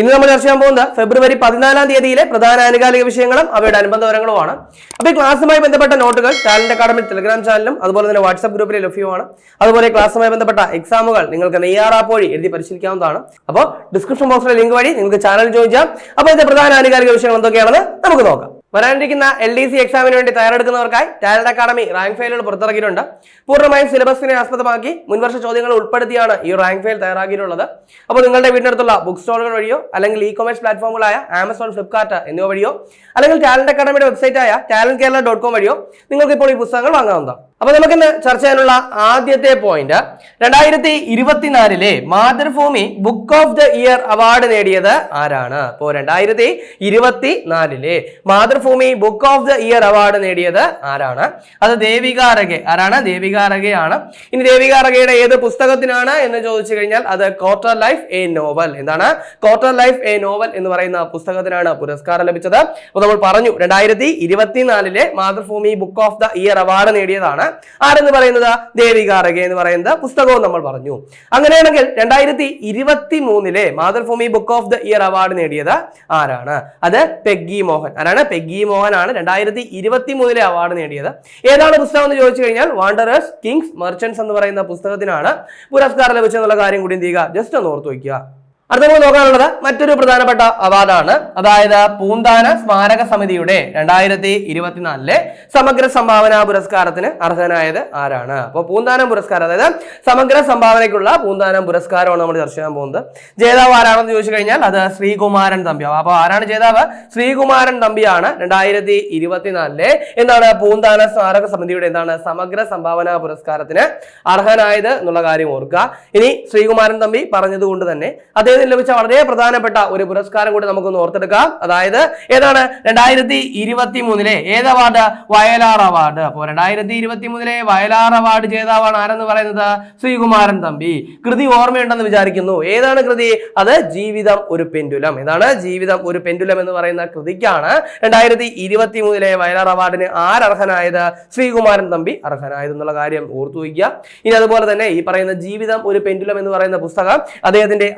ഇന്ന് നമ്മൾ ചർച്ച ചെയ്യാൻ പോകുന്നത് ഫെബ്രുവരി പതിനാലാം തീയതിയിലെ പ്രധാന ആനുകാലിക വിഷയങ്ങളും അവയുടെ അനുബന്ധ അപ്പോൾ ഈ ക്ലാസ്സുമായി ബന്ധപ്പെട്ട നോട്ടുകൾ ടാലന്റ് അക്കാഡമി ടെലിഗ്രാം ചാനലും അതുപോലെ തന്നെ വാട്സ്ആപ്പ് ഗ്രൂപ്പിൽ ലഭ്യമാണ് അതുപോലെ ക്ലാസ്സുമായി ബന്ധപ്പെട്ട എക്സാമുകൾ നിങ്ങൾക്ക് നെയ്യാറാപ്പ് വഴി എഴുതി പരിശീലിക്കാവുന്നതാണ്. അപ്പോൾ ഡിസ്ക്രിപ്ഷൻ ബോക്സിലെ ലിങ്ക് വഴി നിങ്ങൾക്ക് ചാനൽ ചെയ്യാം. അപ്പോൾ ഇതിന്റെ പ്രധാന ആനുകാലിക വിഷയങ്ങൾ എന്തൊക്കെയാണെന്ന് നമുക്ക് നോക്കാം. വരാനിരിക്കുന്ന എൽ ഡി സി എക്സാമിന് വേണ്ടി തയ്യാറെടുക്കുന്നവർക്കായി ടാലന്റ് അക്കാഡമി റാങ്ക് ഫയലുകൾ പുറത്തിറക്കിയിട്ടുണ്ട്. പൂർണമായും സിലബസിനെ ആസ്പദമാക്കി മുൻവർഷ ചോദ്യങ്ങൾ ഉൾപ്പെടുത്തിയാണ് ഈ റാങ്ക് ഫയൽ തയ്യാറാക്കിയിട്ടുള്ളത്. അപ്പോൾ നിങ്ങളുടെ വീടിനടുത്തുള്ള ബുക്ക് സ്റ്റോളുകൾ വഴിയോ അല്ലെങ്കിൽ ഇ കൊമേഴ്സ് പ്ലാറ്റ്ഫോമുകളായ ആമസോൺ ഫ്ലിപ്കാർട്ട് എന്നിവ വഴിയോ അല്ലെങ്കിൽ ടാലന്റ് അക്കാഡമിയുടെ വെബ്സൈറ്റായ ടാലന്റ് കേരള ഡോട്ട് കോം വഴിയോ നിങ്ങൾക്ക് ഇപ്പോൾ ഈ പുസ്തകങ്ങൾ വാങ്ങാവുന്നതാണ്. അപ്പോൾ നമുക്കിന്ന് ചർച്ച ചെയ്യാനുള്ള ആദ്യത്തെ പോയിന്റ് രണ്ടായിരത്തി ഇരുപത്തിനാലിലെ Mathrubhumi book of the year award നേടിയത് ആരാണ്? അപ്പോൾ രണ്ടായിരത്തി ഇരുപത്തി നാലിലെ Mathrubhumi book of the year award നേടിയത് ആരാണ്? അത് ദേവികാരകെ ആരാണ്? ദേവികാരകയാണ് ഇനി ദേവികാരകയുടെ ഏത് പുസ്തകത്തിനാണ് എന്ന് ചോദിച്ചു കഴിഞ്ഞാൽ അത് ക്വാർട്ടർ ലൈഫ് എ നോവൽ എന്താണ്? ക്വാർട്ടർ ലൈഫ് എ നോവൽ എന്ന് പറയുന്ന പുസ്തകത്തിനാണ് പുരസ്കാരം ലഭിച്ചത്. അപ്പോൾ നമ്മൾ പറഞ്ഞു രണ്ടായിരത്തി ഇരുപത്തിനാലിലെ Mathrubhumi book of the year award നേടിയതാണ്. ആരെന്ന് പറയുന്നത്? ദേവികാരക എന്ന് പറയുന്ന പുസ്തകവും നമ്മൾ പറഞ്ഞു. അങ്ങനെയാണെങ്കിൽ രണ്ടായിരത്തി ഇരുപത്തി മൂന്നിലെ Mathrubhumi book of the year award നേടിയത് ആരാണ്? അത് പെഗ്ഗി മോഹൻ. ആരാണ്? പെഗ്ഗി മോഹൻ ആണ് രണ്ടായിരത്തി ഇരുപത്തി മൂന്നിലെ അവാർഡ് നേടിയത്. ഏതാണ് പുസ്തകം എന്ന് ചോദിച്ചു കഴിഞ്ഞാൽ വാണ്ടറേഴ്സ് കിങ്സ് മെർച്ചൻസ് എന്ന് പറയുന്ന പുസ്തകത്തിനാണ് പുരസ്കാരം ലഭിച്ചെന്നുള്ള കാര്യം കൂടി എന്ത് ചെയ്യുക ജസ്റ്റ് ഒന്ന് ഓർത്ത് വയ്ക്കുക. അടുത്ത നമുക്ക് നോക്കാനുള്ളത് മറ്റൊരു പ്രധാനപ്പെട്ട അവാർഡാണ്. അതായത് പൂന്താന സ്മാരക സമിതിയുടെ രണ്ടായിരത്തി ഇരുപത്തിനാലിലെ സമഗ്ര സംഭാവന പുരസ്കാരത്തിന് അർഹനായത് ആരാണ്? അപ്പോൾ പൂന്താനം പുരസ്കാരം അതായത് സമഗ്ര സംഭാവനയ്ക്കുള്ള പൂന്താനം പുരസ്കാരമാണ് നമ്മൾ ചർച്ച ചെയ്യാൻ പോകുന്നത്. ജേതാവ് ആരാണെന്ന് ചോദിച്ചു കഴിഞ്ഞാൽ അത് ശ്രീകുമാരൻ തമ്പിയാവും അപ്പോൾ ആരാണ് ജേതാവ്? ശ്രീകുമാരൻ തമ്പിയാണ് രണ്ടായിരത്തി ഇരുപത്തിനാലിലെ എന്താണ് പൂന്താന സ്മാരക സമിതിയുടെ എന്താണ് സമഗ്ര സംഭാവന പുരസ്കാരത്തിന് അർഹനായത് എന്നുള്ള കാര്യം ഓർക്കുക. ഇനി ശ്രീകുമാരൻ തമ്പി പറഞ്ഞതുകൊണ്ട് തന്നെ അദ്ദേഹത്തിന് ലഭിച്ച വളരെ പ്രധാനപ്പെട്ട ഒരു പുരസ്കാരം കൂടി നമുക്കൊന്ന് ഓർത്തെടുക്കാം. അതായത് ഏതാണ്? രണ്ടായിരത്തി ഇരുപത്തി മൂന്നിലെ ഏത് അവാർഡ്? വയലാർ അവാർഡ്. അപ്പോൾ രണ്ടായിരത്തി ഇരുപത്തി മൂന്നിലെ വയലാർ അവാർഡ് ജേതാവാണ് ആരെന്ന് പറയുന്നത്? ശ്രീകുമാരൻ തമ്പി. കൃതി ഓർമ്മയുണ്ടെന്ന് വിചാരിക്കുന്നു. ഏതാണ് കൃതി? അത് ജീവിതം ഒരു പെൻഡുലം. ഏതാണ്? ജീവിതം ഒരു പെൻഡുലം എന്ന് പറയുന്ന കൃതിക്കാണ് രണ്ടായിരത്തി ഇരുപത്തി മൂന്നിലെ വയലാർ അവാർഡിന് ആരർഹനായത്? ശ്രീകുമാരൻ തമ്പി അർഹനായത് എന്നുള്ള കാര്യം ഓർത്തു വയ്ക്കുക ഇനി അതുപോലെ തന്നെ ഈ പറയുന്ന ജീവിതം ഒരു പെൻഡുലം എന്ന് പറയുന്ന പുസ്തകം അദ്ദേഹത്തിന്റെ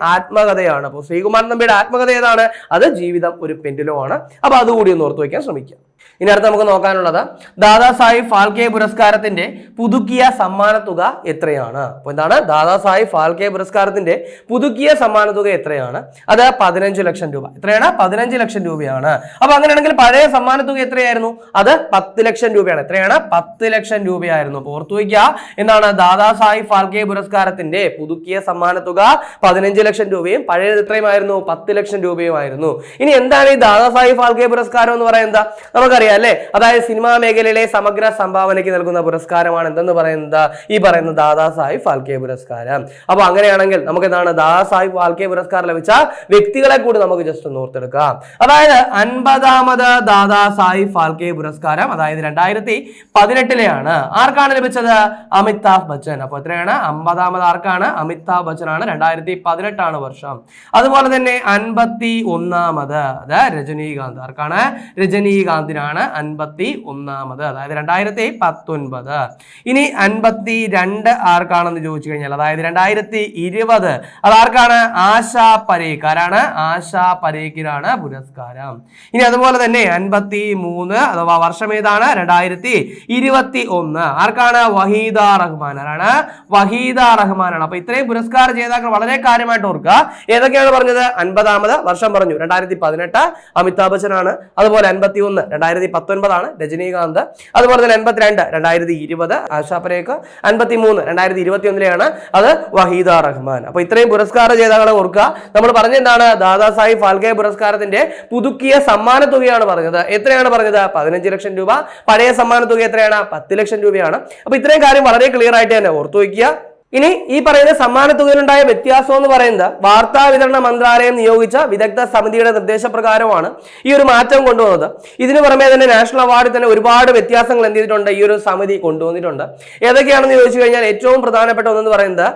ആത്മകഥയാണ്. അപ്പോൾ ശ്രീകുമാരൻ തമ്പിയുടെ ആത്മകഥ ഏതാണ്? അത് ജീവിതം ഒരു പെൻഡുലമാണ് അപ്പോൾ അതുകൂടി ഒന്ന് ഓർത്തു വയ്ക്കാൻ ശ്രമിക്കുക ഇനി അടുത്ത് നമുക്ക് നോക്കാനുള്ളത് ദാദാ സാഹിബ് ഫാൽക്കെ പുരസ്കാരത്തിന്റെ പുതുക്കിയ സമ്മാന തുക എത്രയാണ്? അപ്പോൾ എന്താണ്? ദാദാ സാഹിബ് ഫാൽക്കെ പുരസ്കാരത്തിന്റെ പുതുക്കിയ സമ്മാന തുക എത്രയാണ്? അത് പതിനഞ്ച് ലക്ഷം രൂപ. എത്രയാണ്? പതിനഞ്ച് ലക്ഷം രൂപയാണ്. അപ്പൊ അങ്ങനെയാണെങ്കിൽ പഴയ സമ്മാന തുക എത്രയായിരുന്നു? അത് പത്ത് ലക്ഷം രൂപയാണ്. എത്രയാണ്? പത്ത് ലക്ഷം രൂപയായിരുന്നു. ഓർത്തു വയ്ക്കുക. എന്താണ്? ദാദാ സാഹിബ് ഫാൽക്കെ പുരസ്കാരത്തിന്റെ പുതുക്കിയ സമ്മാന തുക പതിനഞ്ച് ലക്ഷം രൂപയും പഴയത് എത്രയുമായിരുന്നു? പത്ത് ലക്ഷം രൂപയുമായിരുന്നു. ഇനി എന്താണ് ഈ ദാദാ സാഹിബ് ഫാൽക്കെ പുരസ്കാരം എന്ന് പറയുന്നത്? നമുക്കറിയാം അല്ലെ? അതായത് സിനിമാ മേഖലയിലെ സമഗ്ര സംഭാവനയ്ക്ക് നൽകുന്ന പുരസ്കാരമാണ് എന്തെന്ന് പറയുന്നത്? ഈ പറയുന്ന ദാദാ സാഹിബ് ഫാൽക്കെ പുരസ്കാരം. അപ്പൊ അങ്ങനെയാണെങ്കിൽ നമുക്ക് എന്താണ് ദാദാ സാഹിബ് ഫാൽക്കെ പുരസ്കാരം ലഭിച്ച വ്യക്തികളെ കൂടി നമുക്ക് ജസ്റ്റ് ഒന്ന് ഓർത്തെടുക്കാം. അതായത് അൻപതാമത് ദാദാ സാഹിബ് ഫാൽക്കെ പുരസ്കാരം അതായത് രണ്ടായിരത്തി പതിനെട്ടിലെയാണ്. ആർക്കാണ് ലഭിച്ചത്? അമിതാഭ് ബച്ചൻ. അപ്പൊ എത്രയാണ്? അമ്പതാമത് ആർക്കാണ്? അമിതാഭ് ബച്ചൻ ആണ് രണ്ടായിരത്തി പതിനെട്ടാണ് വർഷം. അതുപോലെ തന്നെ അൻപത്തി ഒന്നാമത് അത് രജനീകാന്ത്. ആർക്കാണ്? രജനീകാന്തിനാണ്. അൻപത്തി ഒന്നാമത്. അതായത് രണ്ടായിരത്തി പത്തൊൻപത്. ഇനി അൻപത്തി രണ്ട് ആർക്കാണെന്ന് ചോദിച്ചു കഴിഞ്ഞാൽ അതായത് രണ്ടായിരത്തി ഇരുപത് അതാർക്കാണ് ആശാ പരേഖ്. ആരാണ്? ആശാ പരേഖിനാണ് പുരസ്കാരം. ഇനി അതുപോലെ തന്നെ അൻപത്തി മൂന്ന് അഥവാ വർഷം ഏതാണ്? രണ്ടായിരത്തി ഇരുപത്തി ഒന്ന്. ആർക്കാണ്? വഹീദ റഹ്മാൻ. ആരാണ്? വഹീദ റഹ്മാനാണ്. അപ്പൊ ഇത്രയും പുരസ്കാര ജേതാക്കൾ വളരെ കാര്യമായിട്ട് ഓർക്കുക. ഏതൊക്കെയാണ് പറഞ്ഞത്? അൻപതാമത് വർഷം പറഞ്ഞു. രണ്ടായിരത്തി പതിനെട്ട് അമിതാഭ് ബച്ചൻ ആണ് അതുപോലെ അൻപത്തി ഒന്ന് രണ്ടായിരത്തി പത്തൊൻപതാണ് രജനീകാന്ത്. അതുപോലെ തന്നെ എൺപത്തിരണ്ട് രണ്ടായിരത്തി ഇരുപത് ആശാ പരേഖ് അൻപത്തി മൂന്ന് രണ്ടായിരത്തി ഇരുപത്തി ഒന്നിലെയാണ് അത് വഹീദ റഹ്മാൻ. അപ്പൊ ഇത്രയും പുരസ്കാര ജേതാക്കളെ ഓർക്കുക. നമ്മൾ പറഞ്ഞെന്താണ്? ദാദാ സാഹിബ് ഫാൽക്കെ പുരസ്കാരത്തിന്റെ പുതുക്കിയ സമ്മാന തുകയാണ് പറഞ്ഞത്. എത്രയാണ് പറഞ്ഞത്? പതിനഞ്ച് ലക്ഷം രൂപ. പഴയ സമ്മാന തുക എത്രയാണ്? പത്ത് ലക്ഷം രൂപയാണ്. അപ്പൊ ഇത്രയും കാര്യം വളരെ ക്ലിയർ ആയിട്ട് തന്നെ ഓർത്തു വയ്ക്കുക. ഇനി ഈ പറയുന്ന സമ്മാന തുകയിലുണ്ടായ വ്യത്യാസം എന്ന് പറയുന്നത് വാർത്താ വിതരണ മന്ത്രാലയം നിയോഗിച്ച വിദഗ്ധ സമിതിയുടെ നിർദ്ദേശപ്രകാരമാണ് ഈ ഒരു മാറ്റം കൊണ്ടുവന്നത്. ഇതിന് പുറമെ തന്നെ നാഷണൽ അവാർഡിൽ തന്നെ ഒരുപാട് വ്യത്യാസങ്ങൾ എന്ത് ചെയ്തിട്ടുണ്ട്? ഈ ഒരു സമിതി കൊണ്ടുവന്നിട്ടുണ്ട്. ഏതൊക്കെയാണെന്ന് ചോദിച്ചു കഴിഞ്ഞാൽ ഏറ്റവും പ്രധാനപ്പെട്ട ഒന്നെന്ന് പറയുന്നത്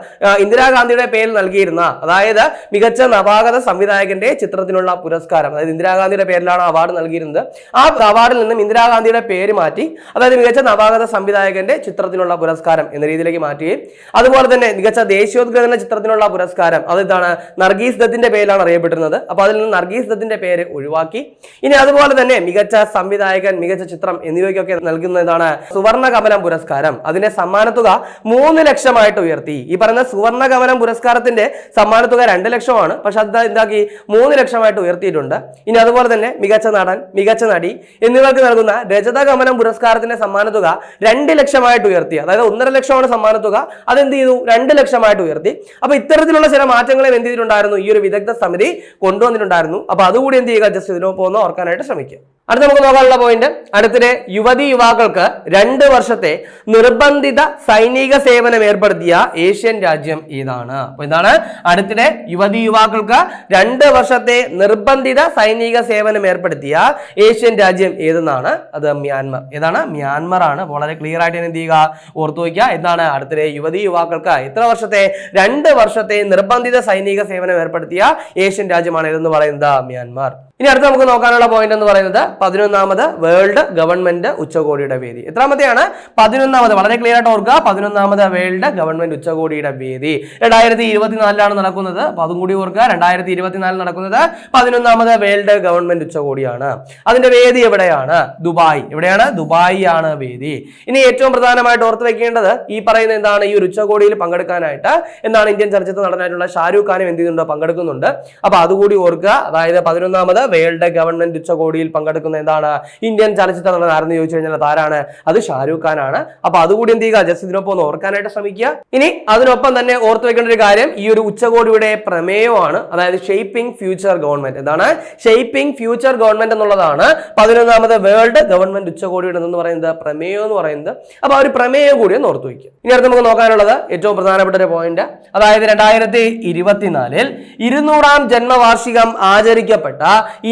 ഇന്ദിരാഗാന്ധിയുടെ പേരിൽ നൽകിയിരുന്ന അതായത് മികച്ച നവാഗത സംവിധായകന്റെ ചിത്രത്തിനുള്ള പുരസ്കാരം അതായത് ഇന്ദിരാഗാന്ധിയുടെ പേരിലാണ് അവാർഡ് നൽകിയിരുന്നത്. ആ അവാർഡിൽ നിന്നും ഇന്ദിരാഗാന്ധിയുടെ പേര് മാറ്റി അതായത് മികച്ച നവാഗത സംവിധായകന്റെ ചിത്രത്തിനുള്ള പുരസ്കാരം എന്ന രീതിയിലേക്ക് മാറ്റുകയും അതുപോലെ തന്നെ മികച്ച ദേശീയോദ്ഗ്രഥന ചിത്രത്തിനുള്ള പുരസ്കാരം. അതെന്താണ് നർഗീസ് ദത്തിന്റെ പേരിലാണ് അറിയപ്പെട്ടിരുന്നത്. അപ്പൊ അതിൽ നിന്ന് നർഗീസ് ദത്തിന്റെ പേര് ഒഴിവാക്കി. ഇനി അതുപോലെ തന്നെ മികച്ച സംവിധായകൻ മികച്ച ചിത്രം എന്നിവയ്ക്കൊക്കെ നൽകുന്നതാണ് സുവർണ കമലം പുരസ്കാരം. അതിന്റെ സമ്മാനത്തുക മൂന്ന് ലക്ഷമായിട്ട് ഉയർത്തി. ഈ പറയുന്ന സുവർണ കമലം പുരസ്കാരത്തിന്റെ സമ്മാനത്തുക രണ്ട് ലക്ഷമാണ്. പക്ഷെ അത് എന്താക്കി? മൂന്ന് ലക്ഷമായിട്ട് ഉയർത്തിയിട്ടുണ്ട്. ഇനി അതുപോലെ തന്നെ മികച്ച നടൻ മികച്ച നടി എന്നിവർക്ക് നൽകുന്ന രജത കമലം പുരസ്കാരത്തിന്റെ സമ്മാനത്തുക രണ്ട് ലക്ഷമായിട്ട് ഉയർത്തി. അതായത് ഒന്നര ലക്ഷമാണ് സമ്മാനത്തുക. അതെന്ത് ചെയ്തു? രണ്ട് ലക്ഷമായിട്ട് ഉയർത്തി. അപ്പൊ ഇത്തരത്തിലുള്ള ചില മാറ്റങ്ങളെ എന്ത് ചെയ്തിട്ടുണ്ടായിരുന്നു? ഈ ഒരു വിദഗ്ധ സമിതി കൊണ്ടുവന്നിട്ടുണ്ടായിരുന്നു. അപ്പൊ അതുകൂടി എന്ത് ചെയ്യുക? ജസ്റ്റ് ഇതിനോ പോകുന്ന ഓർക്കാനായിട്ട് ശ്രമിക്കുക. അടുത്ത നമുക്ക് നോക്കാനുള്ള പോയിന്റ് അടുത്തിടെ യുവതി യുവാക്കൾക്ക് രണ്ട് വർഷത്തെ നിർബന്ധിത സൈനിക സേവനം ഏർപ്പെടുത്തിയ ഏഷ്യൻ രാജ്യം ഏതാണ് അപ്പൊ എന്താണ് അടുത്തിടെ യുവതി യുവാക്കൾക്ക് രണ്ട് വർഷത്തെ നിർബന്ധിത സൈനിക സേവനം ഏർപ്പെടുത്തിയ ഏഷ്യൻ രാജ്യം ഏതെന്നാണ്? അത് മ്യാൻമർ. ഏതാണ്? മ്യാൻമർ ആണ് വളരെ ക്ലിയർ ആയിട്ട് എന്ത് ചെയ്യുക? ഓർത്തു വയ്ക്കുക. എന്താണ് അടുത്തിടെ യുവതി യുവാക്കൾക്ക് എത്ര വർഷത്തെ രണ്ട് വർഷത്തെ നിർബന്ധിത സൈനിക സേവനം ഏർപ്പെടുത്തിയ ഏഷ്യൻ രാജ്യമാണ് ഏതെന്ന് പറയുന്നത്? മ്യാൻമാർ. ഇനി അടുത്ത് നമുക്ക് നോക്കാനുള്ള പോയിന്റ് എന്ന് പറയുന്നത് പതിനൊന്നാമത് വേൾഡ് ഗവൺമെന്റ് ഉച്ചകോടിയുടെ വേദി. എത്രാമത്തെയാണ്? പതിനൊന്നാമത്. വളരെ ക്ലിയർ ആയിട്ട് ഓർക്കുക. പതിനൊന്നാമത് വേൾഡ് ഗവൺമെന്റ് ഉച്ചകോടിയുടെ വേദി. രണ്ടായിരത്തി ഇരുപത്തിനാലിലാണ് നടക്കുന്നത്. അപ്പോൾ അതും കൂടി ഓർക്കുക. രണ്ടായിരത്തി ഇരുപത്തിനാലിൽ നടക്കുന്നത് പതിനൊന്നാമത് വേൾഡ് ഗവൺമെന്റ് ഉച്ചകോടിയാണ്. അതിന്റെ വേദി എവിടെയാണ്? ദുബായ്. എവിടെയാണ്? ദുബായി ആണ് വേദി. ഇനി ഏറ്റവും പ്രധാനമായിട്ട് ഓർത്ത് വെക്കേണ്ടത് ഈ പറയുന്ന എന്താണ്? ഈ ഒരു ഉച്ചകോടിയിൽ പങ്കെടുക്കാനായിട്ട് എന്താണ് ഇന്ത്യൻ ചലച്ചിത്ര നടനായിട്ടുള്ള ഷാരൂഖ് ഖാനും എന്ത് ചെയ്യുന്നുണ്ട്? പങ്കെടുക്കുന്നുണ്ട്. അപ്പൊ അതുകൂടി ഓർക്കുക. അതായത് പതിനൊന്നാമത് വേൾഡ് ഗവൺമെന്റ് ഉച്ചകോടിയിൽ പങ്കെടുക്കുന്ന എന്താണ്? ഇന്ത്യൻ ചലച്ചിത്ര നടൻ ആരെന്ന് ചോദിച്ചു കഴിഞ്ഞാൽ ആരാണ്? അത് ഷാരൂഖ് ഖാൻ ആണ് അപ്പൊ അതുകൂടി എന്ത് ചെയ്യുക? ജസ്റ്റ് ഇതിനൊപ്പം ഒന്ന് ഓർക്കാനായിട്ട് ശ്രമിക്കുക. ഇനി അതിനൊപ്പം തന്നെ ഓർത്ത് വെക്കേണ്ട ഒരു കാര്യം ഈ ഒരു ഉച്ചകോടിയുടെ പ്രമേയമാണ് അതായത് ഷെയ്പ്പിംഗ് ഫ്യൂച്ചർ ഗവൺമെന്റ് എന്താണ്? ഷെയ്പ്പിംഗ് ഫ്യൂച്ചർ ഗവൺമെന്റ് എന്നുള്ളതാണ് പതിനൊന്നാമത് വേൾഡ് ഗവൺമെന്റ് ഉച്ചകോടിയുടെ എന്ന് പറയുന്നത് പ്രമേയം എന്ന് പറയുന്നത്. അപ്പൊ ആ ഒരു പ്രമേയം കൂടി ഒന്ന് ഓർത്ത് വയ്ക്കുക ഇനി അടുത്ത് നമുക്ക് നോക്കാനുള്ളത് ഏറ്റവും പ്രധാനപ്പെട്ട ഒരു പോയിന്റ് അതായത് രണ്ടായിരത്തി ഇരുപത്തിനാലിൽ ഇരുന്നൂറാം ജന്മവാർഷികം ആചരിക്കപ്പെട്ട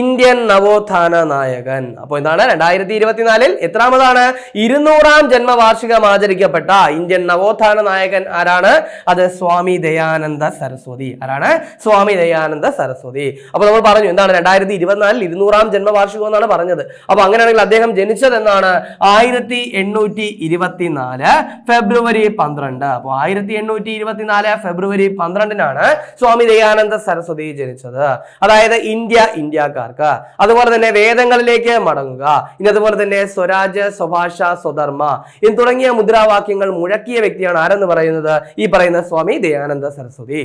ഇന്ത്യൻ നവോത്ഥാന നായകൻ. അപ്പോൾ എന്താണ് രണ്ടായിരത്തി ഇരുപത്തിനാലിൽ എത്രാമതാണ്? ഇരുന്നൂറാം ജന്മവാർഷികം ആചരിക്കപ്പെട്ട ഇന്ത്യൻ നവോത്ഥാന നായകൻ ആരാണ്? അത് സ്വാമി ദയാനന്ദ സരസ്വതി. ആരാണ്? സ്വാമി ദയാനന്ദ സരസ്വതി. അപ്പോൾ നമ്മൾ പറഞ്ഞു എന്താണ് രണ്ടായിരത്തി ഇരുപത്തിനാലിൽ ഇരുന്നൂറാം ജന്മവാർഷികം എന്നാണ് പറഞ്ഞത്. അപ്പൊ അങ്ങനെയാണെങ്കിൽ അദ്ദേഹം ജനിച്ചത് എന്നാണ് ആയിരത്തി എണ്ണൂറ്റി ഇരുപത്തിനാല് ഫെബ്രുവരി പന്ത്രണ്ട്. അപ്പോൾ ആയിരത്തി എണ്ണൂറ്റി ഇരുപത്തിനാല് ഫെബ്രുവരി പന്ത്രണ്ടിനാണ് സ്വാമി ദയാനന്ദ സരസ്വതി ജനിച്ചത്. അതായത് ഇന്ത്യ ഇന്ത്യക്കാർക്ക്. അതുപോലെ തന്നെ വേദങ്ങളിലേക്ക് മടങ്ങുക. ഇനി അതുപോലെ തന്നെ സ്വരാജ് സ്വഭാഷ സ്വധർമ്മ എന്ന് തുടങ്ങിയ മുദ്രാവാക്യങ്ങൾ മുഴക്കിയ വ്യക്തിയാണ് ആരെന്ന് പറയുന്നത്? ഈ പറയുന്ന സ്വാമി ദയാനന്ദ സരസ്വതി.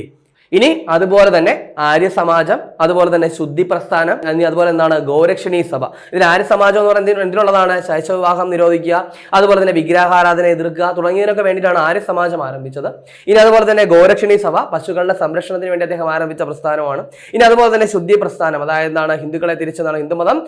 ഇനി അതുപോലെ തന്നെ ആര്യസമാജം അതുപോലെ തന്നെ ശുദ്ധി പ്രസ്ഥാനം ഇനി അതുപോലെ എന്താണ് ഗോരക്ഷണീ സഭ. ഇതിൽ ആര്യസമാജം എന്ന് പറയുന്നത് എന്തിനുള്ളതാണ് ശൈശവ വിവാഹം നിരോധിക്കുക അതുപോലെ തന്നെ വിഗ്രഹാരാധന എതിർക്കുക തുടങ്ങിയതിനൊക്കെ വേണ്ടിയിട്ടാണ് ആര്യസമാജം ആരംഭിച്ചത്. ഇനി അതുപോലെ തന്നെ ഗോരക്ഷണീ സഭ പശുക്കളുടെ സംരക്ഷണത്തിന് വേണ്ടി അദ്ദേഹം ആരംഭിച്ച പ്രസ്ഥാനമാണ്. ഇനി അതുപോലെ തന്നെ ശുദ്ധി പ്രസ്ഥാനം അതായത് എന്താണ് ഹിന്ദുക്കളെ തിരിച്ചെന്താണ് ഹിന്ദുമതം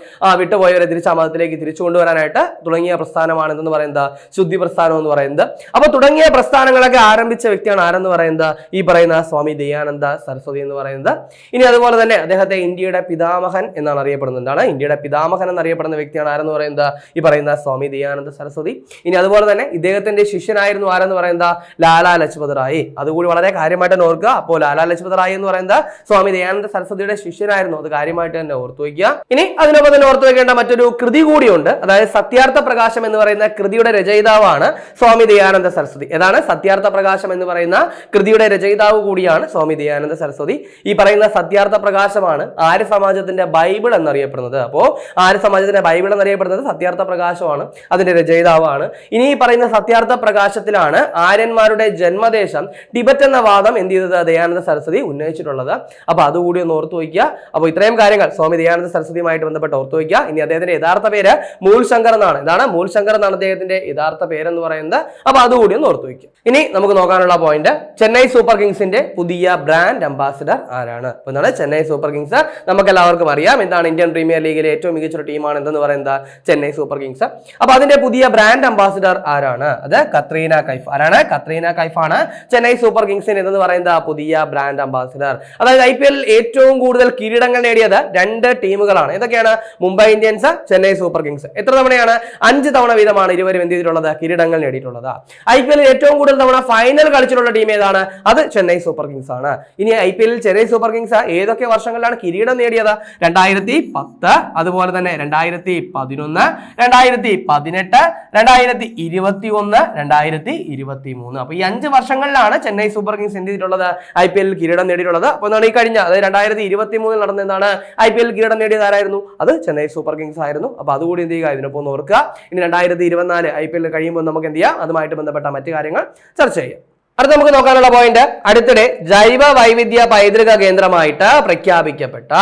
വിട്ടുപോയവരെ തിരിച്ച് ആ മതത്തിലേക്ക് തിരിച്ചു കൊണ്ടുവരാനായിട്ട് തുടങ്ങിയ പ്രസ്ഥാനമാണ് എന്തെന്ന് പറയുന്നത് ശുദ്ധി പ്രസ്ഥാനം എന്ന് പറയുന്നത്. അപ്പൊ തുടങ്ങിയ പ്രസ്ഥാനങ്ങളൊക്കെ ആരംഭിച്ച വ്യക്തിയാണ് ആരെന്ന് പറയുന്നത്? ഈ പറയുന്ന സ്വാമി ദയാനന്ദ സരസ്വതി എന്ന് പറയുന്നത്? ഇനി അതുപോലെ തന്നെ അദ്ദേഹത്തെ ഇന്ത്യയുടെ പിതാമഹൻ എന്നാണ് അറിയപ്പെടുന്നത്. എന്താണ്? ഇന്ത്യയുടെ പിതാമഹൻ എന്നറിയപ്പെടുന്ന വ്യക്തിയാണ് ആരെന്ന് പറയുന്നത്? ഈ പറയുന്ന സ്വാമി ദയാനന്ദ സരസ്വതി. ഇനി അതുപോലെ തന്നെ ഇദ്ദേഹത്തിന്റെ ശിഷ്യനായിരുന്നു ആരെന്ന് പറയുന്നത്? ലാലാ ലജ്പത് റായി. അതുകൂടി വളരെ കാര്യമായിട്ട് ഓർക്കുക. അപ്പോൾ ലാലാ ലജ്പത് റായി എന്ന് പറയുന്നത് സ്വാമി ദയാനന്ദ സരസ്വതിയുടെ ശിഷ്യനായിരുന്നു. അത് കാര്യമായിട്ട് തന്നെ ഓർത്തു വയ്ക്കുക. ഇനി അതിനൊപ്പം തന്നെ ഓർത്തു വെക്കേണ്ട മറ്റൊരു കൃതി കൂടിയുണ്ട്. അതായത് സത്യാർത്ഥ പ്രകാശം എന്ന് പറയുന്ന കൃതിയുടെ രചയിതാവാണ് സ്വാമി ദയാനന്ദ സരസ്വതി. ഏതാണ്? സത്യാർത്ഥ പ്രകാശം എന്ന് പറയുന്ന കൃതിയുടെ രചയിതാവ് കൂടിയാണ് സ്വാമി ദയാനന്ദ സരസ്വതി. ഈ പറയുന്ന സത്യാർത്ഥ പ്രകാശമാണ് ആര്യ സമാജത്തിന്റെ ബൈബിൾ എന്നറിയപ്പെടുന്നത്. അപ്പോ ആര്യ സമാജത്തിന്റെ ബൈബിൾ എന്നറിയപ്പെടുന്നത് സത്യാർത്ഥ പ്രകാശമാണ് അതിന്റെ രചയിതാവാണ്. ഇനി ഈ പറയുന്ന സത്യാർത്ഥ പ്രകാശത്തിലാണ് ആര്യന്മാരുടെ ജന്മദേശം ടിബറ്റ് എന്ന വാദം എന്ത് ചെയ്തത്? ദയാനന്ദ സരസ്വതി ഉന്നയിച്ചിട്ടുള്ളത്. അപ്പൊ അതുകൂടി ഒന്ന് ഓർത്തു വയ്ക്കുക. അപ്പോൾ ഇത്രയും കാര്യങ്ങൾ സ്വാമി ദയാനന്ദ സരസ്വതിയുമായിട്ട് ബന്ധപ്പെട്ട് ഓർത്തു വയ്ക്കുക. ഇനി അദ്ദേഹത്തിന്റെ യഥാർത്ഥ പേര് മൂൽ ശങ്കർ എന്നാണ്. ഇതാണ് മൂൽ ശങ്കർ എന്നാണ് അദ്ദേഹത്തിന്റെ യഥാർത്ഥ പേരെന്ന് പറയുന്നത്. അപ്പൊ അതുകൂടി ഒന്ന് ഓർത്തു വയ്ക്കുക. ഇനി നമുക്ക് നോക്കാനുള്ള പോയിന്റ് ചെന്നൈ സൂപ്പർ കിങ്സിന്റെ പുതിയ ബ്രാൻഡ് അംബാസിഡർ ആരാണ്? അപ്പോൾ എന്താണ് ചെന്നൈ സൂപ്പർ കിങ്സ് നമുക്ക് എല്ലാവർക്കും അറിയാം എന്താണ് ഇന്ത്യൻ പ്രീമിയർ ലീഗിലെ ഏറ്റവും മികച്ചൊരു ടീമാണ് എന്തെന്ന് പറയുന്നത് ചെന്നൈ സൂപ്പർ കിങ്സ് അപ്പോൾ അതിന്റെ പുതിയ ബ്രാൻഡ് അംബാസിഡർ ആരാണ്? അത് കത്രീന കൈഫ്. ആരാണ്? കത്രീന കൈഫാണ്. ചെന്നൈ സൂപ്പർ കിങ്സിന് എന്തെന്ന് പറയുന്ന പുതിയ ബ്രാൻഡ് അംബാസിഡർ അതായത് ഐ പി എല്ലിൽ ഏറ്റവും കൂടുതൽ കിരീടങ്ങൾ നേടിയത് രണ്ട് ടീമുകളാണ് ഏതൊക്കെയാണ്? Mumbai Indians Chennai super kings എത്ര തവണയാണ്? അഞ്ച് തവണ വീതമാണ് ഇരുവരും എന്ത് ചെയ്തിട്ടുള്ളത്? കിരീടങ്ങൾ നേടിയിട്ടുള്ളത്. ഐ പി എല്ലിൽ ഏറ്റവും കൂടുതൽ തവണ ഫൈനൽ കളിച്ചിട്ടുള്ള ടീം ഏതാണ്? അത് ചെന്നൈ സൂപ്പർ കിങ്സ് ആണ്. ഇനി ഐ പി എല്ലിൽ ചെന്നൈ സൂപ്പർ കിങ്സ് ഏതൊക്കെ വർഷങ്ങളിലാണ് കിരീടം നേടിയത്? രണ്ടായിരത്തി പത്ത് അതുപോലെ തന്നെ രണ്ടായിരത്തി പതിനൊന്ന് രണ്ടായിരത്തി പതിനെട്ട് രണ്ടായിരത്തി ഇരുപത്തി ഒന്ന് രണ്ടായിരത്തി ഇരുപത്തി മൂന്ന് അപ്പൊ ഈ അഞ്ച് വർഷങ്ങളിലാണ് ചെന്നൈ സൂപ്പർ കിങ്സ് എന്ത് ചെയ്തിട്ടുള്ളത്? ഐ പി എല്ലിൽ കിരീടം നേടിയിട്ടുള്ളത്. അപ്പൊ എന്താണ് ഈ കഴിഞ്ഞ അതായത് രണ്ടായിരത്തി ഇരുപത്തി മൂന്നിൽ നടന്ന എന്താണ്? ഐ പി എൽ കിരീടം നേടിയത് ആരായിരുന്നു? അത് ചെന്നൈ സൂപ്പർ കിങ്സ് ആയിരുന്നു. അപ്പൊ അതുകൂടി എന്ത് ചെയ്യുക? ഇതിനൊപ്പം ഓർക്കുക. ഇനി രണ്ടായിരത്തി ഇരുപത്തിനാല് ഐ പി എൽ കഴിയുമ്പോൾ നമുക്ക് എന്ത് ചെയ്യാം? അതുമായിട്ട് ബന്ധപ്പെട്ട മറ്റു കാര്യങ്ങൾ ചർച്ച ചെയ്യാം. അടുത്ത നമുക്ക് നോക്കാനുള്ള പോയിന്റ് അടുത്തിടെ ജൈവ വൈവിധ്യ പൈതൃക കേന്ദ്രമായിട്ട് പ്രഖ്യാപിക്കപ്പെട്ട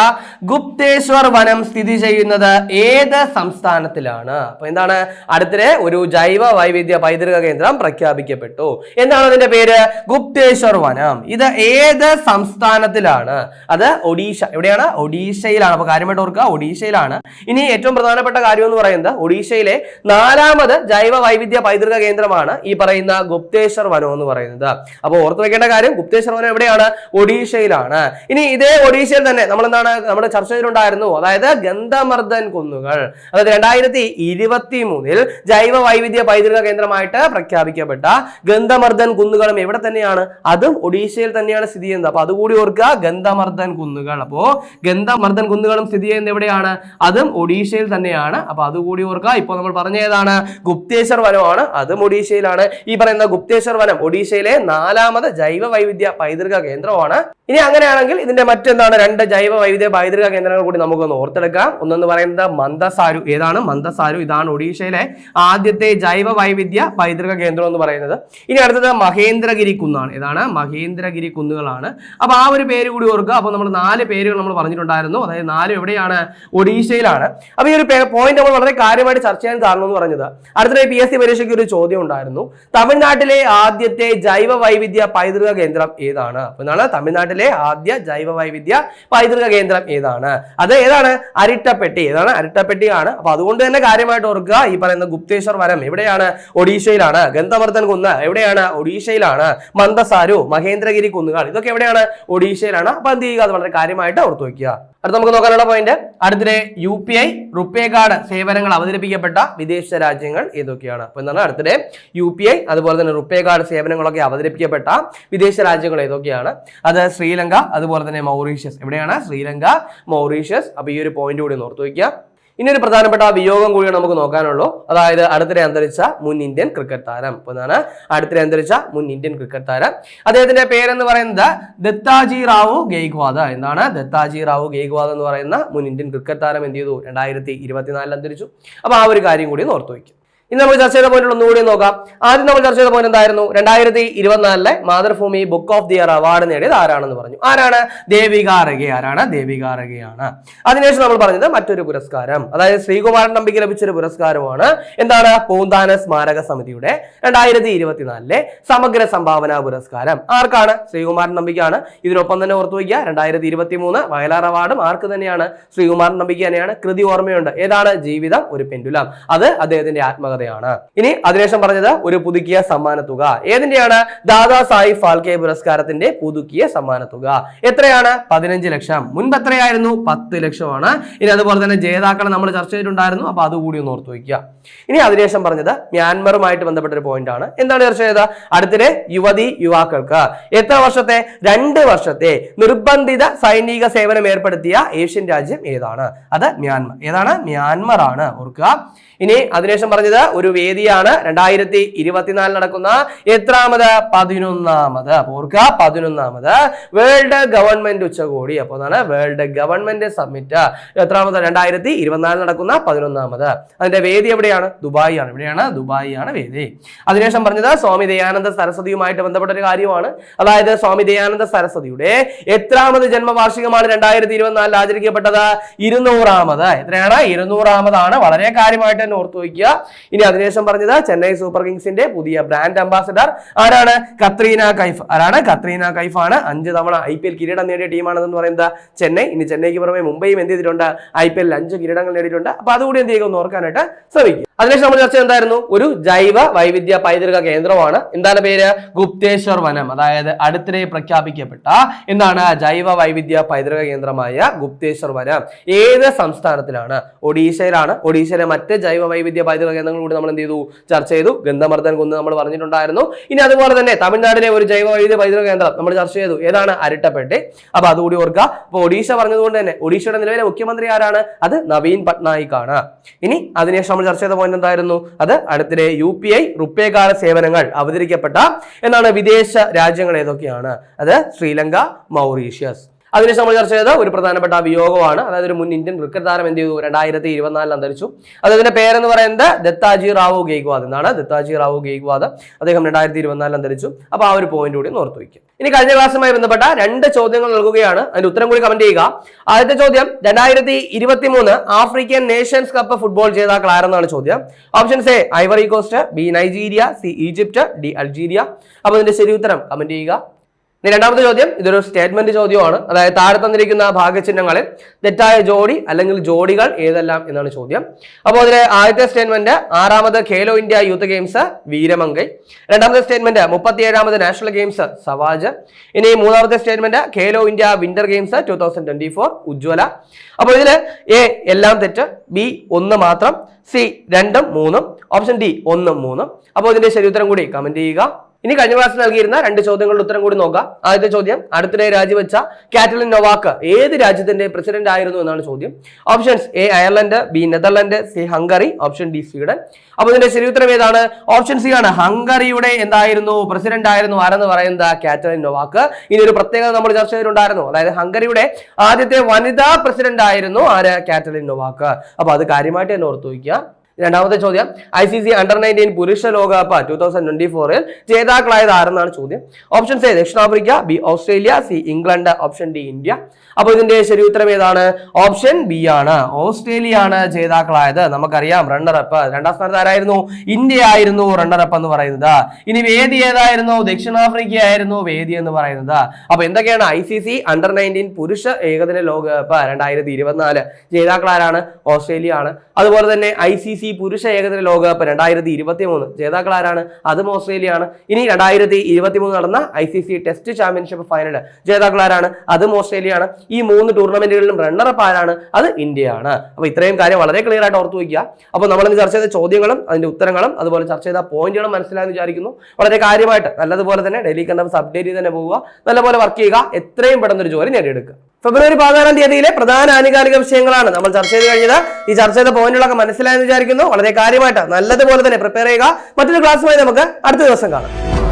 ഗുപ്തേശ്വർ വനം സ്ഥിതി ചെയ്യുന്നത് ഏത് സംസ്ഥാനത്തിലാണ്? അപ്പൊ എന്താണ്? അടുത്തിടെ ഒരു ജൈവ വൈവിധ്യ പൈതൃക കേന്ദ്രം പ്രഖ്യാപിക്കപ്പെട്ടു. എന്താണ് അതിന്റെ പേര്? ഗുപ്തേശ്വർ വനം. ഇത് ഏത് സംസ്ഥാനത്തിലാണ്? അത് ഒഡീഷ. എവിടെയാണ്? ഒഡീഷയിലാണ്. അപ്പൊ കാര്യമായിട്ട് ഓർക്കുക ഒഡീഷയിലാണ്. ഇനി ഏറ്റവും പ്രധാനപ്പെട്ട കാര്യം എന്ന് പറയുന്നത് ഒഡീഷയിലെ നാലാമത് ജൈവ വൈവിധ്യ പൈതൃക കേന്ദ്രമാണ് ഈ പറയുന്ന ഗുപ്തേശ്വർ വനം എന്ന് പറയുന്നത്. അപ്പോൾ ഓർത്ത് വെക്കേണ്ട കാര്യം ഗുപ്തേശ്വരം എവിടെയാണ്? ഒഡീഷയിലാണ്. ഇനി ഇതേ ഒഡീഷയിൽ തന്നെ നമ്മൾ എന്താണ് നമ്മുടെ ചർച്ചയിലുണ്ടായിരുന്നു. അതായത് ഗന്ധമർദ്ദൻ കുന്നുകൾ. അതായത് രണ്ടായിരത്തി ഇരുപത്തി മൂന്നിൽ ജൈവ വൈവിധ്യ പൈതൃക കേന്ദ്രമായിട്ട് പ്രഖ്യാപിക്കപ്പെട്ട ഗന്ധമർദ്ദൻ കുന്നുകളും എവിടെ തന്നെയാണ്? അതും ഒഡീഷയിൽ തന്നെയാണ് സ്ഥിതി ചെയ്യുന്നത്. അപ്പൊ അതുകൂടി ഓർക്കുക ഗന്ധമർദ്ദൻ കുന്നുകൾ. അപ്പോ ഗന്ധമർദ്ദൻ കുന്നുകളും സ്ഥിതി ചെയ്യുന്നത് എവിടെയാണ്? അതും ഒഡീഷയിൽ തന്നെയാണ്. അപ്പൊ അതുകൂടി ഓർക്കുക ഇപ്പോൾ നമ്മൾ പറഞ്ഞ ഏതാണ്? ഗുപ്തേശ്വർ വനമാണ് അതും ഒഡീഷയിലാണ്. ഈ പറയുന്ന ഗുപ്തേശ്വർ വനം ഒഡീഷയിലെ നാലാമത് ജൈവ വൈവിധ്യ പൈതൃക കേന്ദ്രമാണ്. ഇനി അങ്ങനെയാണെങ്കിൽ ഇതിന്റെ മറ്റെന്താണ് രണ്ട് ജൈവ വൈവിധ്യ പൈതൃക കേന്ദ്രങ്ങൾ കൂടി നമുക്കൊന്ന് ഓർത്തെടുക്കാം. ഒന്നെന്ന് പറയുന്നത് മന്ദസാരു. ഏതാണ്? മന്ദസാരു. ഇതാണ് ഒഡീഷയിലെ ആദ്യത്തെ ജൈവ വൈവിധ്യ പൈതൃക കേന്ദ്രം എന്ന് പറയുന്നത്. ഇനി അടുത്തത് മഹേന്ദ്രഗിരി കുന്നാണ്. ഇതാണ് മഹേന്ദ്രഗിരി കുന്നുകളാണ്. അപ്പൊ ആ ഒരു പേര് കൂടി ഓർക്കുക. അപ്പൊ നമ്മൾ നാല് പേരുകൾ നമ്മൾ പറഞ്ഞിട്ടുണ്ടായിരുന്നു. അതായത് നാല് എവിടെയാണ്? ഒഡീഷയിലാണ്. അപ്പൊ ഈ ഒരു പോയിന്റ് നമ്മൾ വളരെ കാര്യമായിട്ട് ചർച്ച ചെയ്യാൻ കാരണം എന്ന് പറഞ്ഞത്. അടുത്തിടെ പി എസ് സി പരീക്ഷയ്ക്ക് ഒരു ചോദ്യം ഉണ്ടായിരുന്നു. തമിഴ്നാട്ടിലെ ആദ്യത്തെ വൈവിധ്യ പൈതൃക കേന്ദ്രം ഏതാണ്? അപ്പൊ എന്താണ് തമിഴ്നാട്ടിലെ ആദ്യ ജൈവ വൈവിധ്യ പൈതൃക കേന്ദ്രം ഏതാണ്? അത് ഏതാണ്? അരിട്ടപ്പെട്ടി. ഏതാണ്? അരിട്ടപ്പെട്ടിയാണ്. അപ്പൊ അതുകൊണ്ട് തന്നെ കാര്യമായിട്ട് ഓർക്കുക ഈ പറയുന്ന ഗുപ്തേശ്വർ വനം എവിടെയാണ്? ഒഡീഷയിലാണ്. ഗന്ധവർദ്ധൻ കുന്ന് എവിടെയാണ്? ഒഡീഷയിലാണ്. മന്ദസാരു മഹേന്ദ്രഗിരി കുന്നുകൾ ഇതൊക്കെ എവിടെയാണ്? ഒഡീഷയിലാണ്. അപ്പൊ എന്ത് ചെയ്യുക? അത് വളരെ കാര്യമായിട്ട് ഓർത്തു വയ്ക്കുക. അടുത്ത നമുക്ക് നോക്കാനുള്ള പോയിന്റ് അടുത്തിടെ U P I RuPay card സേവനങ്ങൾ അവതരിപ്പിക്കപ്പെട്ട വിദേശ രാജ്യങ്ങൾ ഏതൊക്കെയാണ്? അപ്പൊ എന്താണ് അടുത്തിടെ യു പി ഐ അതുപോലെ തന്നെ റുപ്പേ കാർഡ് സേവനങ്ങളൊക്കെ അവതരിപ്പിക്കപ്പെട്ട വിദേശ രാജ്യങ്ങൾ ഏതൊക്കെയാണ്? അത് ശ്രീലങ്ക അതുപോലെ തന്നെ മൗറീഷ്യസ്. എവിടെയാണ്? ശ്രീലങ്ക മൗറീഷ്യസ്. അപ്പൊ ഈ ഒരു പോയിന്റ് കൂടി ഓർത്ത് വയ്ക്കുക. ഇനി ഒരു പ്രധാനപ്പെട്ട വിയോഗം കൂടിയാണ് നമുക്ക് നോക്കാനുള്ളൂ. അതായത് അടുത്തിടെ അന്തരിച്ച മുൻ ഇന്ത്യൻ ക്രിക്കറ്റ് താരം. എന്താണ് അടുത്തിടെ അന്തരിച്ച മുൻ ഇന്ത്യൻ ക്രിക്കറ്റ് താരം. അദ്ദേഹത്തിന്റെ പേരെന്ന് പറയുന്നത് ദത്താജി റാവു ഗെയ്ക്വാദ് എന്താണ്? ദത്താജി റാവു ഗെയ്ക്വാദ് എന്ന് പറയുന്ന മുൻ ഇന്ത്യൻ ക്രിക്കറ്റ് താരം എന്ത് ചെയ്തു? രണ്ടായിരത്തി ഇരുപത്തിനാലിൽ അന്തരിച്ചു. അപ്പൊ ആ ഒരു കാര്യം കൂടി ഓർത്തു വയ്ക്കും. ഇന്ന് നമ്മൾ ചർച്ച ചെയ്ത പോയിന്റ് ഒന്നുകൂടി നോക്കാം. ആദ്യം നമ്മൾ ചർച്ച ചെയ്ത പോയിന്റ് എന്തായിരുന്നു? രണ്ടായിരത്തി ഇരുപത്തിനാലിലെ Mathrubhumi book of the year award നേടിയത് ആരാണെന്ന് പറഞ്ഞു. ആരാണ്? ദേവിക ആരാണ്? ദേവിക അതിനുശേഷം നമ്മൾ പറഞ്ഞത് മറ്റൊരു പുരസ്കാരം. അതായത് ശ്രീകുമാരൻ നമ്പിക്ക് ലഭിച്ചൊരു പുരസ്കാരമാണ്. എന്താണ്? പൂന്താന സ്മാരക സമിതിയുടെ രണ്ടായിരത്തി ഇരുപത്തിനാലിലെ സമഗ്ര സംഭാവന പുരസ്കാരം. ആർക്കാണ്? ശ്രീകുമാരൻ നമ്പിക്കാണ് ഇതിനൊപ്പം തന്നെ ഓർത്തു വയ്ക്കുക രണ്ടായിരത്തി ഇരുപത്തി മൂന്ന് വയലാർ അവാർഡും ആർക്ക് തന്നെയാണ്? ശ്രീകുമാരൻ നമ്പിക്ക് തന്നെയാണ്. കൃതി ഓർമ്മയുണ്ട്. ഏതാണ്? ജീവിതം ഒരു പെൻഡുലം. അത് അദ്ദേഹത്തിന്റെ ആത്മകഥയാണ് ഇനി അതിനുശേഷം പറഞ്ഞത് ഒരു പുതുക്കിയ സമ്മാന തുക. ഏതിന്റെയാണ്? ദാദാ സാഹിബ് ഫാൽക്കെ പുരസ്കാരത്തിന്റെ പുതുക്കിയ സമ്മാന തുക. എത്രയാണ്? പതിനഞ്ച് ലക്ഷം. മുൻപ് എത്രയായിരുന്നു? പത്ത് ലക്ഷമാണ്. ഇനി അതുപോലെ തന്നെ ജേതാക്കളെ നമ്മൾ ചർച്ച ചെയ്തിട്ടുണ്ടായിരുന്നു. അപ്പൊ അതുകൂടി ഒന്ന് ഓർത്ത് വയ്ക്കുക. ഇനി അതിനുശേഷം പറഞ്ഞത് മ്യാൻമറുമായിട്ട് ബന്ധപ്പെട്ട ഒരു പോയിന്റ് ആണ്. എന്താണ് ചർച്ച ചെയ്തത്? അടുത്തിടെ യുവതി യുവാക്കൾക്ക്. എത്ര വർഷത്തെ? രണ്ട് വർഷത്തെ നിർബന്ധിത സൈനിക സേവനം ഏർപ്പെടുത്തിയ ഏഷ്യൻ രാജ്യം ഏതാണ്? അത് മ്യാൻമർ. ഏതാണ്? മ്യാൻമർ ആണ്. ഓർക്കുക. ഇനി അതിനുശേഷം പറഞ്ഞത് ഒരു വേദിയാണ്. രണ്ടായിരത്തി ഇരുപത്തിനാലിൽ നടക്കുന്ന എത്രാമത്? പതിനൊന്നാമത്. ഓർക്കുക പതിനൊന്നാമത് വേൾഡ് ഗവൺമെന്റ് ഉച്ചകോടി. അപ്പൊ അതാണ് വേൾഡ് ഗവൺമെന്റ് സമ്മിറ്റ്. എത്രാമത്? രണ്ടായിരത്തി ഇരുപത്തിനാലിൽ നടക്കുന്ന പതിനൊന്നാമത്. അതിന്റെ വേദി എവിടെയാണ്? ദുബായി ആണ് എവിടെയാണ് ദുബായി ആണ് വേദി. അതിനുശേഷം പറഞ്ഞത് സ്വാമി ദയാനന്ദ സരസ്വതിയുമായിട്ട് ബന്ധപ്പെട്ട ഒരു കാര്യമാണ്. അതായത് സ്വാമി ദയാനന്ദ സരസ്വതിയുടെ എത്രാമത് ജന്മവാർഷികമാണ് രണ്ടായിരത്തി ഇരുപത്തിനാലിൽ ആചരിക്കപ്പെട്ടത്? ഇരുന്നൂറാമത്. എത്രയാണ്? ഇരുന്നൂറാമതാണ്. വളരെ കാര്യമായിട്ട് തന്നെ ഓർത്തു വയ്ക്കുക. ഇനി അതിനുശേഷം പറഞ്ഞത് ചെന്നൈ സൂപ്പർ കിങ്സിന്റെ പുതിയ ബ്രാൻഡ് അംബാസഡർ ആരാണ്? കത്രീന കൈഫ്. ആരാണ്? കത്രീന കൈഫ് ആണ് അഞ്ച് തവണ ഐ പി എൽ കിരീടം നേടിയ ടീമാണെന്ന് പറയുന്നത് ചെന്നൈ. ഇനി ചെന്നൈക്ക് പുറമെ മുംബൈയും എന്ത് ചെയ്തിട്ടുണ്ട്? ഐ പി എല്ലിൽ അഞ്ച് കിരീടങ്ങൾ നേടിയിട്ടുണ്ട്. അപ്പൊ അതുകൂടി എന്ത് ചെയ്യുക? ഓർക്കാനായിട്ട് ശ്രമിക്കും അതിനുശേഷം നമ്മൾ ചർച്ച എന്തായിരുന്നു ഒരു ജൈവ വൈവിധ്യ പൈതൃക കേന്ദ്രമാണ്. എന്താണ് പേര്? ഗുപ്തേശ്വർ വനം. അതായത് അടുത്തിടെ പ്രഖ്യാപിക്കപ്പെട്ട എന്താണ്? ജൈവ വൈവിധ്യ പൈതൃക കേന്ദ്രമായ ഗുപ്തേശ്വർ വനം. ഏത് സംസ്ഥാനത്തിലാണ്? ഒഡീഷയിലാണ്. ഒഡീഷയിലെ മറ്റ് ജൈവ വൈവിധ്യ പൈതൃക കേന്ദ്രങ്ങൾ കൂടി നമ്മൾ എന്ത് ചെയ്തു? ചർച്ച ചെയ്തു. ഗന്ധമർദ്ദൻ കുന്ന് നമ്മൾ പറഞ്ഞിട്ടുണ്ടായിരുന്നു. ഇനി അതുപോലെ തന്നെ തമിഴ്നാട്ടിലെ ഒരു ജൈവ വൈവിധ്യ പൈതൃക കേന്ദ്രം നമ്മൾ ചർച്ച ചെയ്തു. ഏതാണ്? അരിട്ടപ്പെട്ടി. അപ്പൊ അതുകൂടി ഓർക്കുക. അപ്പൊ ഒഡീഷ പറഞ്ഞതുകൊണ്ട് തന്നെ ഒഡീഷയുടെ നിലവിലെ മുഖ്യമന്ത്രി ആരാണ്? അത് നവീൻ പട്നായിക് ആണ് ഇനി അതിനുശേഷം നമ്മൾ ചർച്ച ചെയ്ത പോയിന്റ് എന്തായിരുന്നു? അത് അടുത്തിടെ യു പി ഐ റുപ്പേ കാല സേവനങ്ങൾ അവതരിക്കപ്പെട്ട എന്നാണ് വിദേശ രാജ്യങ്ങൾ ഏതൊക്കെയാണ്? അത് ശ്രീലങ്ക മൗറീഷ്യസ്. അതിനുശേഷം നമ്മൾ ചർച്ച ചെയ്ത ഒരു പ്രധാനപ്പെട്ട വിയോഗമാണ്. അതായത് ഒരു മുൻ ഇന്ത്യൻ ക്രിക്കറ്റ് താരം എന്ത് ചെയ്തു? രണ്ടായിരത്തി ഇരുപത്തിനാലിൽ അന്തരിച്ചു. അദ്ദേഹത്തിന്റെ പേരെന്ന് പറയുന്നത് ദത്താജി റാവു ഗെയ്ക്വാദ് എന്നാണ്. ദത്താജി റാവു ഗെയ്ക്വാദ് അദ്ദേഹം രണ്ടായിരത്തി ഇരുപത്തിനാലിൽ അന്തരിച്ചു. അപ്പൊ ആ ഒരു പോയിന്റ് കൂടി ഓർത്ത് വയ്ക്കും ഇനി കഴിഞ്ഞ ക്ലാസ്സുമായി ബന്ധപ്പെട്ട രണ്ട് ചോദ്യങ്ങൾ നൽകുകയാണ്. അതിന്റെ ഉത്തരം കൂടി കമന്റ് ചെയ്യുക. ആദ്യത്തെ ചോദ്യം രണ്ടായിരത്തി ഇരുപത്തി മൂന്ന് ആഫ്രിക്കൻ നേഷൻസ് കപ്പ് ഫുട്ബോൾ ജേതാക്കൾ ആരെന്നാണ് ചോദ്യം. Options A Ivory Coast B Nigeria C Egypt D Algeria. അപ്പൊ ഇതിന്റെ ശരി ഉത്തരം കമന്റ് ചെയ്യുക. ഇനി രണ്ടാമത്തെ ചോദ്യം ഇതൊരു സ്റ്റേറ്റ്മെന്റ് ചോദ്യമാണ്. അതായത് താഴെ തന്നിരിക്കുന്ന ഭാഗചിഹ്നങ്ങളിൽ തെറ്റായ ജോഡി അല്ലെങ്കിൽ ജോഡികൾ ഏതെല്ലാം എന്നാണ് ചോദ്യം. അപ്പോൾ അതിലെ ആദ്യത്തെ സ്റ്റേറ്റ്മെന്റ് ആറാമത് Khelo India youth games Veeramangai രണ്ടാമത്തെ സ്റ്റേറ്റ്മെന്റ് മുപ്പത്തിയേഴാമത് നാഷണൽ ഗെയിംസ് സവാജ്. ഇനി മൂന്നാമത്തെ statement Khelo India winter games two thousand twenty four Ujjwala. അപ്പോൾ ഇതിൽ എ എല്ലാം തെറ്റ് ബി ഒന്ന് മാത്രം സി രണ്ടും മൂന്നും ഓപ്ഷൻ ഡി ഒന്നും മൂന്നും. അപ്പോൾ ഇതിന്റെ ശരി ഉത്തരം കൂടി കമന്റ് ചെയ്യുക. ഇനി കഴിഞ്ഞ ക്ലാസ്സിൽ നൽകിയിരുന്ന രണ്ട് ചോദ്യങ്ങളുടെ ഉത്തരം കൂടി നോക്കാം. ആദ്യത്തെ ചോദ്യം അടുത്തിടെ രാജിവെച്ച കാറ്റലിൻ നൊവാക്ക് ഏത് രാജ്യത്തിന്റെ പ്രസിഡന്റ് ആയിരുന്നു എന്നാണ് ചോദ്യം. Options A Ireland B Netherland C Hungary option D Sweden. അപ്പൊ ഇതിന്റെ ശരി ഉത്തരം ഏതാണ്? ഓപ്ഷൻ സി ആണ്. ഹംഗറിയുടെ എന്തായിരുന്നു? പ്രസിഡന്റ് ആയിരുന്നു. ആരെന്ന് പറയുന്നത്? Katalin Novak. ഇനി ഒരു പ്രത്യേകത നമ്മൾ ചർച്ച ചെയ്തിട്ടുണ്ടായിരുന്നു. അതായത് ഹംഗറിയുടെ ആദ്യത്തെ വനിതാ പ്രസിഡന്റ് ആയിരുന്നു ആര്? Katalin Novak. അപ്പൊ അത് കാര്യമായിട്ട് തന്നെ ഓർത്തു വയ്ക്കുക. രണ്ടാമത്തെ ചോദ്യം I C C under nineteen പുരുഷ ലോകകപ്പ് ടൂ തൗസൻഡ് ട്വന്റി ഫോറിൽ ജേതാക്കളായത് ആരെന്നാണ് ചോദ്യം. ഓപ്ഷൻസ് എ ദക്ഷിണാഫ്രിക്ക B Australia C England option D India. അപ്പോൾ ഇതിന്റെ ശരി ഉത്തരം ഏതാണ്? ഓപ്ഷൻ ബി ആണ്. ഓസ്ട്രേലിയ ആണ് ജേതാക്കളായത്. നമുക്കറിയാം റണ്ണറപ്പ് രണ്ടാം സ്ഥാനത്ത് ആരായിരുന്നു? ഇന്ത്യ ആയിരുന്നു റണ്ണറപ്പ് എന്ന് പറയുന്നത്. ഇനി വേദി ഏതായിരുന്നു? ദക്ഷിണാഫ്രിക്ക ആയിരുന്നു വേദി എന്ന് പറയുന്നത്. അപ്പൊ എന്തൊക്കെയാണ്? I C C under nineteen പുരുഷ ഏകദിന ലോകകപ്പ് രണ്ടായിരത്തി ഇരുപത്തിനാല്. ജേതാക്കളാരാണ്? ഓസ്ട്രേലിയ ആണ്. അതുപോലെ തന്നെ ഐ സി സി പുരുഷ ഏകദിന ലോകകപ്പ് രണ്ടായിരത്തി ഇരുപത്തി മൂന്ന് ജേതാക്കൾ ആരാണ് അതും ഓസ്ട്രേലിയ ആണ് ഇനി രണ്ടായിരത്തി ഇരുപത്തി മൂന്ന് നടന്ന I C C test championship final ജേതാക്കൾ ആരാണ് അതും ഓസ്ട്രേലിയ ആണ് ഈ മൂന്ന് ടൂർണമെന്റുകളിലും റണ്ണറപ്പ് ആരാണ്? അത് ഇന്ത്യയാണ്. അപ്പോൾ ഇത്രയും കാര്യം വളരെ ക്ലിയർ ആയിട്ട് ഓർത്തു വയ്ക്കുക. അപ്പോൾ നമ്മൾ ചർച്ച ചെയ്ത ചോദ്യങ്ങളും അതിന്റെ ഉത്തരങ്ങളും അതുപോലെ ചർച്ച ചെയ്ത പോയിന്റുകളും മനസ്സിലായെന്ന് വിചാരിക്കുന്നു. വളരെ കാര്യമായിട്ട് നല്ലതുപോലെ തന്നെ ഡെയിലി കണ്ടംസ് അപ്ഡേറ്റ് ചെയ്ത് തന്നെ പോവുക. നല്ലപോലെ വർക്ക് ചെയ്യുക. എത്രയും പെട്ടെന്ന് ഒരു ജോലി നേടിയെടുക്കുക. ഫെബ്രുവരി പതിനാറാം തീയതിയിലെ പ്രധാന ആനുകാലിക വിഷയങ്ങളാണ് നമ്മൾ ചർച്ച ചെയ്ത് കഴിഞ്ഞത്. ഈ ചർച്ച ചെയ്ത പോയിന്റുകളൊക്കെ മനസ്സിലായെന്ന് വിചാരിക്കുന്നു. വളരെ കാര്യമായിട്ട് നല്ലതുപോലെ തന്നെ പ്രിപ്പയർ ചെയ്യുക. മറ്റൊരു ക്ലാസ്സുമായി നമുക്ക് അടുത്ത ദിവസം കാണാം.